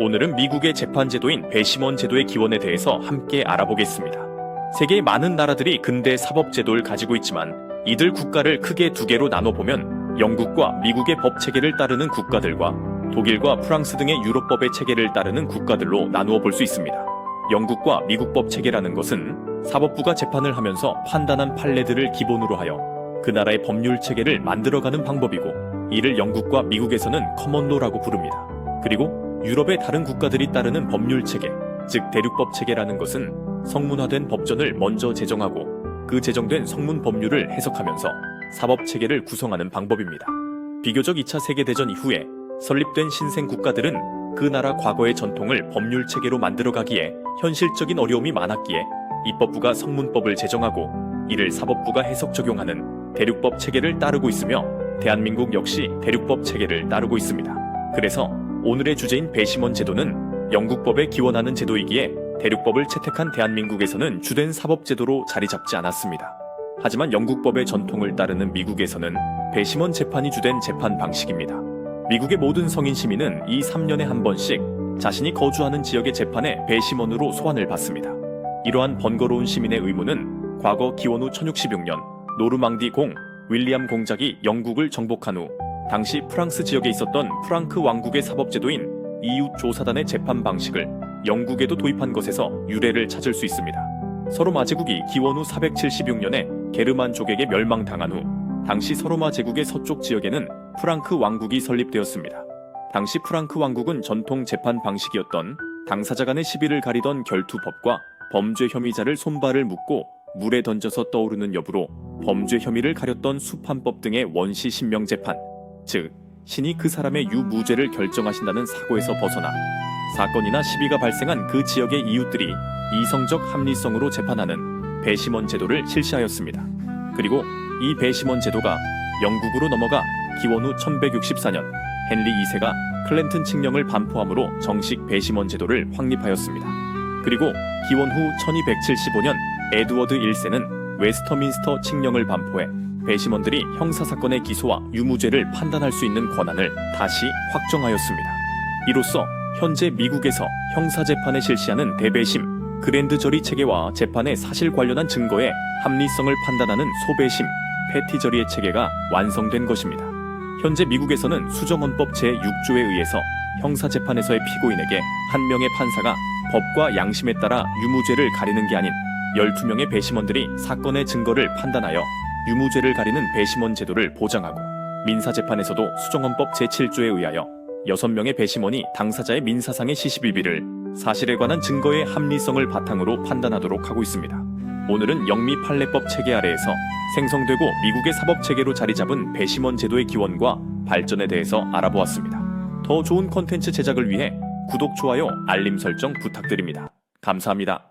오늘은 미국의 재판 제도인 배심원 제도의 기원에 대해서 함께 알아보겠습니다. 세계의 많은 나라들이 근대 사법 제도를 가지고 있지만 이들 국가를 크게 두 개로 나눠보면 영국과 미국의 법 체계를 따르는 국가들과 독일과 프랑스 등의 유럽법의 체계를 따르는 국가들로 나누어 볼 수 있습니다. 영국과 미국 법 체계라는 것은 사법부가 재판을 하면서 판단한 판례들을 기본으로 하여 그 나라의 법률 체계를 만들어가는 방법이고 이를 영국과 미국에서는 커먼로라고 부릅니다. 그리고 유럽의 다른 국가들이 따르는 법률 체계, 즉 대륙법 체계라는 것은 성문화된 법전을 먼저 제정하고 그 제정된 성문 법률을 해석하면서 사법 체계를 구성하는 방법입니다. 비교적 2차 세계대전 이후에 설립된 신생 국가들은 그 나라 과거의 전통을 법률 체계로 만들어가기에 현실적인 어려움이 많았기에 입법부가 성문법을 제정하고 이를 사법부가 해석 적용하는 대륙법 체계를 따르고 있으며 대한민국 역시 대륙법 체계를 따르고 있습니다. 그래서 오늘의 주제인 배심원 제도는 영국법에 기원하는 제도이기에 대륙법을 채택한 대한민국에서는 주된 사법제도로 자리 잡지 않았습니다. 하지만 영국법의 전통을 따르는 미국에서는 배심원 재판이 주된 재판 방식입니다. 미국의 모든 성인 시민은 이 3년에 한 번씩 자신이 거주하는 지역의 재판에 배심원으로 소환을 받습니다. 이러한 번거로운 시민의 의무는 과거 기원 후 1066년 노르망디 공 윌리엄 공작이 영국을 정복한 후 당시 프랑스 지역에 있었던 프랑크 왕국의 사법제도인 이웃 조사단의 재판 방식을 영국에도 도입한 것에서 유래를 찾을 수 있습니다. 서로마 제국이 기원 후 476년에 게르만족에게 멸망당한 후 당시 서로마 제국의 서쪽 지역에는 프랑크 왕국이 설립되었습니다. 당시 프랑크 왕국은 전통 재판 방식이었던 당사자 간의 시비를 가리던 결투법과 범죄 혐의자를 손발을 묶고 물에 던져서 떠오르는 여부로 범죄 혐의를 가렸던 수판법 등의 원시 신명 재판, 즉 신이 그 사람의 유무죄를 결정하신다는 사고에서 벗어나 사건이나 시비가 발생한 그 지역의 이웃들이 이성적 합리성으로 재판하는 배심원 제도를 실시하였습니다. 그리고 이 배심원 제도가 영국으로 넘어가 기원 후 1164년 헨리 2세가 클랜튼 칙령을 반포함으로 정식 배심원 제도를 확립하였습니다. 그리고 기원 후 1275년 에드워드 1세는 웨스터민스터 칙령을 반포해 배심원들이 형사사건의 기소와 유무죄를 판단할 수 있는 권한을 다시 확정하였습니다. 이로써 현재 미국에서 형사재판에 실시하는 대배심, 그랜드저리 체계와 재판의 사실 관련한 증거의 합리성을 판단하는 소배심, 패티저리의 체계가 완성된 것입니다. 현재 미국에서는 수정헌법 제6조에 의해서 형사재판에서의 피고인에게 한 명의 판사가 법과 양심에 따라 유무죄를 가리는 게 아닌 12명의 배심원들이 사건의 증거를 판단하여 유무죄를 가리는 배심원 제도를 보장하고 민사재판에서도 수정헌법 제7조에 의하여 6명의 배심원이 당사자의 민사상의 시시비비를 사실에 관한 증거의 합리성을 바탕으로 판단하도록 하고 있습니다. 오늘은 영미 판례법 체계 아래에서 생성되고 미국의 사법 체계로 자리 잡은 배심원 제도의 기원과 발전에 대해서 알아보았습니다. 더 좋은 컨텐츠 제작을 위해 구독, 좋아요, 알림 설정 부탁드립니다. 감사합니다.